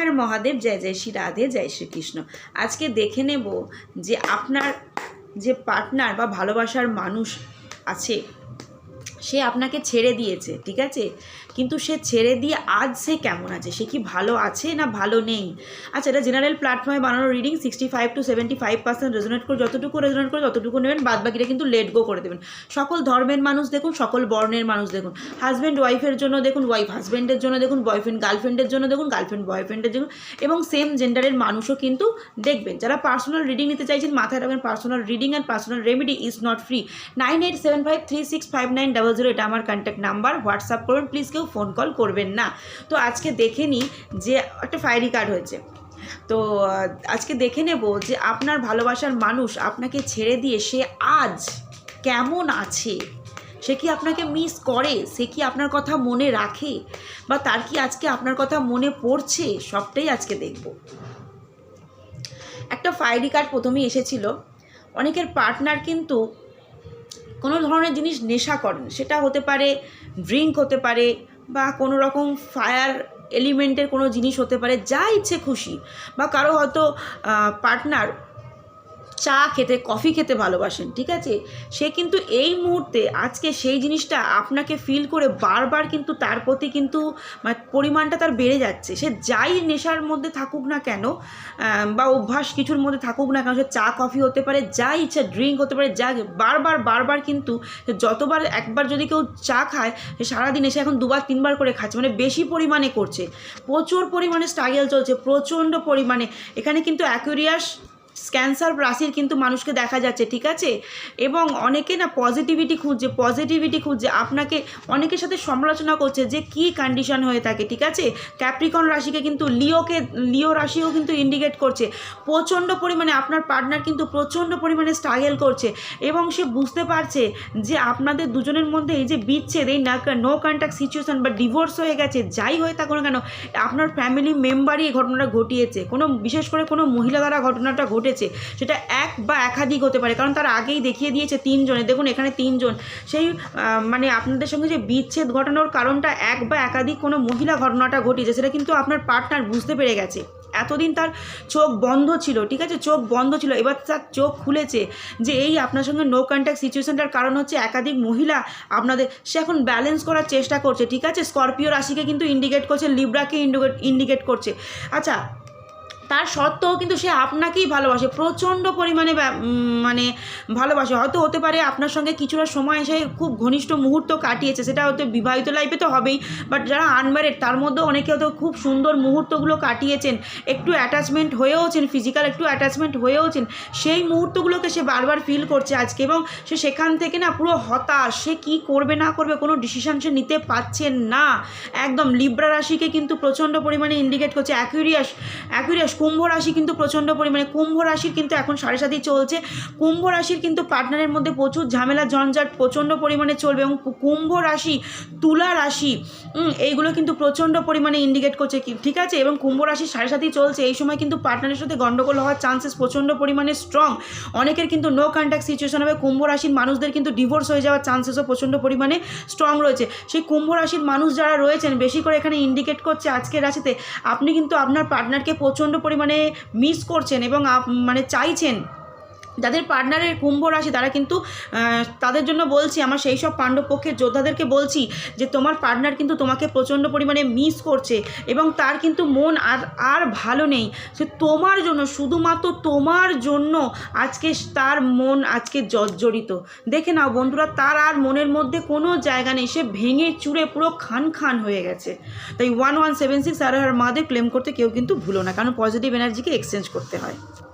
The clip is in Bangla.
হর মহাদেব, জয় জয় শ্রী রাধে, জয় শ্রীকৃষ্ণ আজকে দেখে নেব যে আপনার যে পার্টনার বা ভালোবাসার মানুষ আছে সে আপনাকে ছেড়ে দিয়েছে, ঠিক আছে? কিন্তু সে ছেড়ে দিয়ে আজ সে কেমন আছে? সে কি ভালো আছে না ভালো নেই? আচ্ছা এটা জেনারেল প্ল্যাটফর্মে বানানো reading sixty five to seventy five percent resonate করে, যতটুকু রেজোনেট করে ততটুকু নেবেন বাদ বাকিটা কিন্তু লেট গো করে দেবেন। সকল ধর্মের মানুষ দেখুন, সকল বর্ণের মানুষ দেখুন। হাজব্যান্ড ওয়াইফের জন্য দেখুন ওয়াইফ হাজব্যান্ডের জন্য দেখুন বয়ফ্রেন্ড গার্লফ্রেন্ডের জন্য দেখুন গার্লফ্রেন্ড বয়ফ্রেন্ডের জন্য এবং সেম জেন্ডারের মানুষও কিন্তু দেখবেন। যারা পার্সোনাল রিডিং নিতে চাইছেন, মাথায় রাখবেন personal reading and personal remedy is not free nine eight seven five three six five nine double zero এটা আমার কন্ট্যাক্ট নাম্বার হোয়াটসঅ্যাপ করবেন প্লিজ কেউ ফোন কল করবেন না। তো আজকে দেখে নিই যে একটা ফায়ারি কার্ড হয়েছে। তো আজকে দেখে নেব যে আপনার ভালোবাসার মানুষ আপনাকে ছেড়ে দিয়ে সে আজ কেমন আছে? সে কি আপনাকে মিস করে? সে কি আপনার কথা মনে রাখে? বা তার কি আজকে আপনার কথা মনে পড়ছে? সবটাই আজকে দেখব। একটা ফায়ারি কার্ড প্রথমেই এসেছিল। অনেকের পার্টনার কিন্তু কোনো ধরনের জিনিস নেশা করেন। সেটা হতে পারে ড্রিঙ্ক হতে পারে বা কোনো রকম ফায়ার এলিমেন্টের কোনো জিনিস হতে পারে, যা ইচ্ছে খুশি। বা কারও হয়তো পার্টনার চা খেতে কফি খেতে ভালোবাসেন, ঠিক আছে? সে কিন্তু এই মুহূর্তে, আজকে সেই জিনিসটা আপনাকে ফিল করে বারবার কিন্তু তার প্রতি কিন্তু মানে পরিমাণটা তার বেড়ে যাচ্ছে। সে যাই নেশার মধ্যে থাকুক না কেন বা অভ্যাস কিছুর মধ্যে থাকুক না কেন, সে চা কফি হতে পারে, যা ইচ্ছা ড্রিঙ্ক হতে পারে, যা বারবার বারবার কিন্তু যতবার একবার যদি কেউ চা খায়, সে সারাদিন এসে এখন দুবার, তিনবার করে খাচ্ছে মানে বেশি পরিমাণে করছে। প্রচুর পরিমাণে স্ট্রাগল চলছে, প্রচণ্ড পরিমাণে। এখানে কিন্তু অ্যাকুরিয়াস ক্যান্সার রাশির কিন্তু মানুষকে দেখা যাচ্ছে, ঠিক আছে? এবং অনেকে না পজিটিভিটি খুঁজছে পজিটিভিটি খুঁজছে, আপনাকে অনেকের সাথে সমালোচনা করছে যে কি কন্ডিশন হয়ে থাকে, ঠিক আছে? ক্যাপ্রিকন রাশিকে কিন্তু লিওকে, লিও রাশিও কিন্তু ইন্ডিকেট করছে। প্রচণ্ড পরিমাণে আপনার পার্টনার কিন্তু প্রচণ্ড পরিমাণে স্ট্রাগল করছে এবং সে বুঝতে পারছে যে আপনাদের দুজনের মধ্যে এই যে বিচ্ছেদ, এই না নো কন্ট্যাক্ট সিচুয়েশন বা ডিভোর্স হয়ে গেছে, যাই হয়ে থাকুক কেন, আপনার ফ্যামিলি মেম্বারই এই ঘটনাটা ঘটিয়েছে। কোনো, বিশেষ করে কোনো মহিলা দ্বারা ঘটনাটা ঘটেছে। সেটা এক বা একাধিক হতে পারে, কারণ তার আগেই দেখিয়ে দিয়েছে তিনজনে দেখুন, এখানে তিনজন। সেই মানে আপনাদের সঙ্গে যে বিচ্ছেদ ঘটানোর কারণটা এক বা একাধিক কোনো মহিলা ঘটনাটা ঘটিয়েছে, সেটা কিন্তু আপনার পার্টনার বুঝতে পেরে গেছে। এতদিন তার চোখ বন্ধ ছিল, ঠিক আছে? চোখ বন্ধ ছিল। এবার তার চোখ খুলেছে যে এই আপনার সঙ্গে নো কন্ট্যাক্ট সিচুয়েশনটার কারণ হচ্ছে একাধিক মহিলা আপনাদের, সে এখন ব্যালেন্স করার চেষ্টা করছে, ঠিক আছে? স্করপিও রাশিকে কিন্তু ইন্ডিকেট করছে লিব্রাকে ইন্ডিকেট ইন্ডিকেট করছে। আচ্ছা তার সত্ত্বেও কিন্তু সে আপনাকেই ভালোবাসে, প্রচণ্ড পরিমাণে মানে ভালোবাসে। হয়তো হতে পারে আপনার সঙ্গে কিছুটা সময় এসে খুব ঘনিষ্ঠ মুহূর্ত কাটিয়েছে, সেটা হয়তো বিবাহিত লাইফে তো হবেই বাট যারা আনম্যারেড তার মধ্যে অনেকে হয়তো খুব সুন্দর মুহূর্তগুলো কাটিয়েছেন, একটু অ্যাটাচমেন্ট হয়েওছেন ফিজিক্যাল একটু অ্যাটাচমেন্ট হয়েওছেন, সেই মুহূর্তগুলোকে সে বারবার ফিল করছে আজকে এবং সে সেখান থেকে না পুরো হতাশ, সে কী করবে না করবে কোনো ডিসিশন সে নিতে পারছেন না। একদম লিব্রা রাশিকে কিন্তু প্রচণ্ড পরিমাণে ইন্ডিকেট করছে অ্যাকুরিয়াস অ্যাকুরিয়াস কুম্ভ রাশি কিন্তু প্রচণ্ড পরিমাণে, কুম্ভ রাশির কিন্তু এখন সাড়ে সাতই চলছে। কুম্ভ রাশির কিন্তু পার্টনারের মধ্যে প্রচুর ঝামেলা ঝঞ্ঝাট প্রচণ্ড পরিমাণে চলবে এবং কুম্ভ রাশি, তুলা রাশি এইগুলো কিন্তু প্রচণ্ড পরিমাণে ইন্ডিকেট করছে ঠিক আছে? এবং কুম্ভ রাশি সাড়ে সাতই চলছে, এই সময় কিন্তু পার্টনারের সাথে গন্ডগোল হওয়ার চান্সেস প্রচণ্ড পরিমাণে স্ট্রং অনেকের কিন্তু নো কন্ট্যাক্ট সিচুয়েশন হবে, কুম্ভ রাশির মানুষদের কিন্তু ডিভোর্স হয়ে যাওয়ার চান্সেসও প্রচণ্ড পরিমাণে স্ট্রং রয়েছে। সেই কুম্ভ রাশির মানুষ যারা রয়েছেন, বেশি করে এখানে ইন্ডিকেট করছে আজকের রাশিতে, আপনি কিন্তু আপনার পার্টনারকে প্রচণ্ড পরিমাণে মিস করছেন এবং মানে চাইছেন যাদের পার্টনারের কুম্ভ রাশি, তারা কিন্তু তাদের জন্য বলছি, আমার সেই সব পাণ্ডব পক্ষের যোদ্ধাদেরকে বলছি যে, তোমার পার্টনার কিন্তু তোমাকে প্রচণ্ড পরিমাণে মিস করছে এবং তার কিন্তু মন আর আর ভালো নেই। সে তোমার জন্য, শুধুমাত্র তোমার জন্য আজকে তার মন আজকে জর্জরিত। দেখে নাও বন্ধুরা, তার আর মনের মধ্যে কোনো জায়গা নেই, সে ভেঙে চুড়ে পুরো খান খান হয়ে গেছে। তাই ওয়ান ওয়ান সেভেন সিক্স আর আর মাদের ক্লেম করতে কেউ কিন্তু ভুলো না, কারণ পজিটিভ এনার্জিকে এক্সচেঞ্জ করতে হয়।